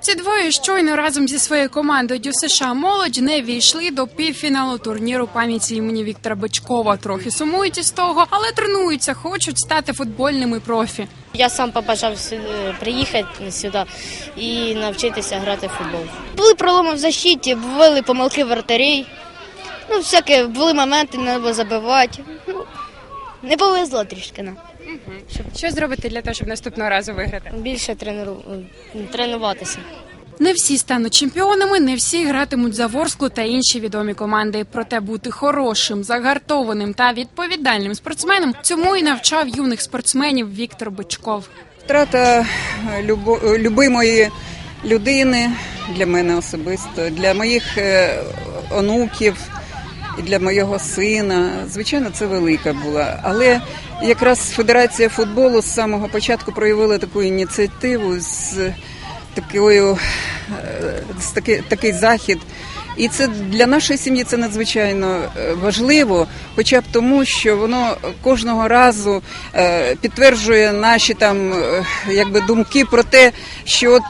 Ці двоє щойно разом зі своєю командою США молодь не війшли до півфіналу турніру пам'яті імені Віктора Бичкова. Трохи сумують із того, але тренуються, хочуть стати футбольними профі. Я сам побажав приїхати сюди і навчитися грати в футбол. Були проломи в защиті, були помилки вратарей. Ну, всяке, були моменти, не забивати. Ну, не повезло трішки нам. Що зробити для того, щоб наступного разу виграти? Більше тренеру... тренуватися. Не всі стануть чемпіонами, не всі гратимуть за Ворсклу та інші відомі команди. Проте бути хорошим, загартованим та відповідальним спортсменом цьому і навчав юних спортсменів Віктор Бичков. Втрата е, любо, е, любимої людини для мене особисто, для моїх е, онуків і для моєго сина. Звичайно, це велика була. Але якраз Федерація футболу з самого початку проявила таку ініціативу з такою е, з таки, такий захід. І це для нашої сім'ї це надзвичайно е, важливо, хоча б тому, що воно кожного разу е, підтверджує наші там е, якби думки про те, що от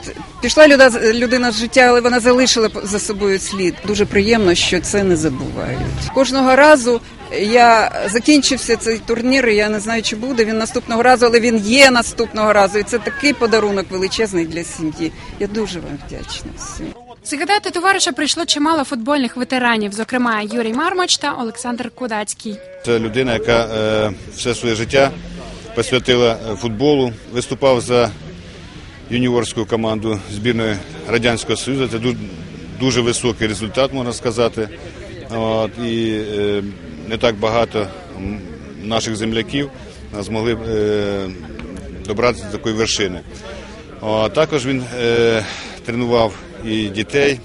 пішла людина з життя, але вона залишила за собою слід. Дуже приємно, що це не забувають. Кожного разу я закінчився цей турнір. і Я не знаю, чи буде він наступного разу, але він є наступного разу. І це такий подарунок величезний для сім'ї. Я дуже вам вдячна всім. Згадати товариша прийшло чимало футбольних ветеранів, зокрема Юрій Мармач та Олександр Кудацький. Це людина, яка е, все своє життя присвятила е, футболу, виступав за юніорську команду збірної Радянського Союзу. Це ду- дуже високий результат, можна сказати. От, і е, не так багато наших земляків змогли е, добратися до такої вершини. О, також він е, тренував і дітей,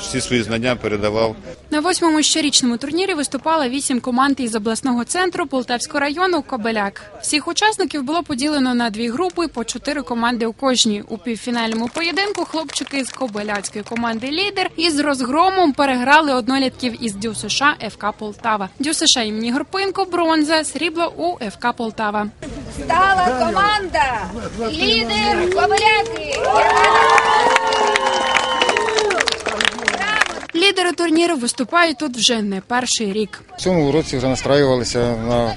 всі свої знання передавав На восьмому щорічному турнірі виступало вісім команд із обласного центру Полтавського району Кобеляк. Всіх учасників було поділено на дві групи по чотири команди у кожній. У півфінальному поєдинку хлопчики з Кобеляцької команди Лідер із розгромом переграли однолітків із Дю США ФК Полтава. Дю США імені Горпинко, бронза, срібло у ФК Полтава. Стала команда лідер Коваляки. Турніру виступають тут вже не перший рік. В цьому році вже настраювалися на,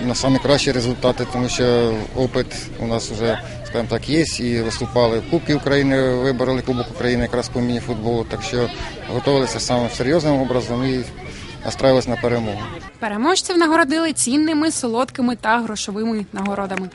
на самі кращі результати, тому що опит у нас вже, скажімо так, є. І виступали в Кубки України, вибороли Кубок України якраз по міні-футболу. Так що готувалися саме серйозним образом і настраювалися на перемогу. Переможців нагородили цінними, солодкими та грошовими нагородами.